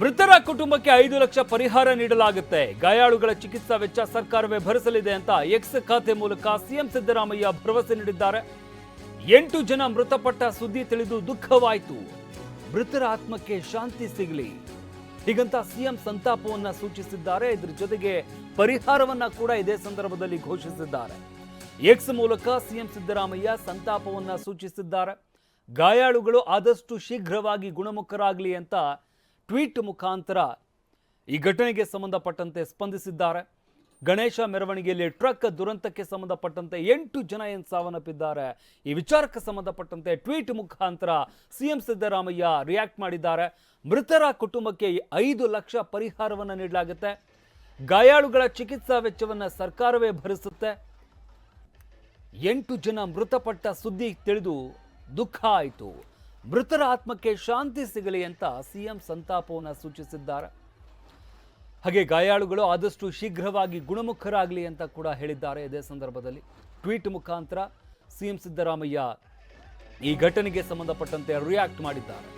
ಮೃತರ ಕುಟುಂಬಕ್ಕೆ ಐದು ಲಕ್ಷ ಪರಿಹಾರ ನೀಡಲಾಗುತ್ತೆ. ಗಾಯಾಳುಗಳ ಚಿಕಿತ್ಸಾ ವೆಚ್ಚ ಸರ್ಕಾರವೇ ಭರಿಸಲಿದೆ ಅಂತ ಎಕ್ಸ್ ಖಾತೆ ಮೂಲಕ ಸಿಎಂ ಸಿದ್ದರಾಮಯ್ಯ ಭರವಸೆ ನೀಡಿದ್ದಾರೆ. ಎಂಟು ಜನ ಮೃತಪಟ್ಟ ಸುದ್ದಿ ತಿಳಿದು ದುಃಖವಾಯಿತು. ಮೃತರ ಆತ್ಮಕ್ಕೆ ಶಾಂತಿ ಸಿಗಲಿ. ಹೀಗಂತ ಸಿಎಂ ಸಂತಾಪವನ್ನ ಸೂಚಿಸಿದ್ದಾರೆ. ಇದರ ಜೊತೆಗೆ ಪರಿಹಾರವನ್ನ ಕೂಡ ಇದೇ ಸಂದರ್ಭದಲ್ಲಿ ಘೋಷಿಸಿದ್ದಾರೆ. ಎಕ್ಸ್ ಮೂಲಕ ಸಿಎಂ ಸಿದ್ದರಾಮಯ್ಯ ಸಂತಾಪವನ್ನ ಸೂಚಿಸಿದ್ದಾರೆ. ಗಾಯಾಳುಗಳು ಆದಷ್ಟು ಶೀಘ್ರವಾಗಿ ಗುಣಮುಖರಾಗಲಿ ಅಂತ ಟ್ವೀಟ್ ಮುಖಾಂತರ ಈ ಘಟನೆಗೆ ಸಂಬಂಧಪಟ್ಟಂತೆ ಸ್ಪಂದಿಸಿದ್ದಾರೆ. ಗಣೇಶ ಮೆರವಣಿಗೆಯಲ್ಲಿ ಟ್ರಕ್ ದುರಂತಕ್ಕೆ ಸಂಬಂಧಪಟ್ಟಂತೆ ಎಂಟು ಜನ ಏನು ಸಾವನ್ನಪ್ಪಿದ್ದಾರೆ. ಈ ವಿಚಾರಕ್ಕೆ ಸಂಬಂಧಪಟ್ಟಂತೆ ಟ್ವೀಟ್ ಮುಖಾಂತರ ಸಿಎಂ ಸಿದ್ದರಾಮಯ್ಯ ರಿಯಾಕ್ಟ್ ಮಾಡಿದ್ದಾರೆ. ಮೃತರ ಕುಟುಂಬಕ್ಕೆ ಐದು ಲಕ್ಷ ಪರಿಹಾರವನ್ನು ನೀಡಲಾಗುತ್ತೆ. ಗಾಯಾಳುಗಳ ಚಿಕಿತ್ಸಾ ವೆಚ್ಚವನ್ನು ಸರ್ಕಾರವೇ ಭರಿಸುತ್ತೆ. ಎಂಟು ಜನ ಮೃತಪಟ್ಟ ಸುದ್ದಿ ತಿಳಿದು ದುಃಖ ಆಯಿತು. ಮೃತರ ಆತ್ಮಕ್ಕೆ ಶಾಂತಿ ಸಿಗಲಿ ಅಂತ ಸಿಎಂ ಸಂತಾಪವನ್ನು ಸೂಚಿಸಿದ್ದಾರೆ. ಹಾಗೆ ಗಾಯಾಳುಗಳು ಆದಷ್ಟು ಶೀಘ್ರವಾಗಿ ಗುಣಮುಖರಾಗಲಿ ಅಂತ ಕೂಡ ಹೇಳಿದ್ದಾರೆ ಇದೇ ಸಂದರ್ಭದಲ್ಲಿ. ಟ್ವೀಟ್ ಮುಖಾಂತರ ಸಿಎಂ ಸಿದ್ದರಾಮಯ್ಯ ಈ ಘಟನೆಗೆ ಸಂಬಂಧಪಟ್ಟಂತೆ ರಿಯಾಕ್ಟ್ ಮಾಡಿದ್ದಾರೆ.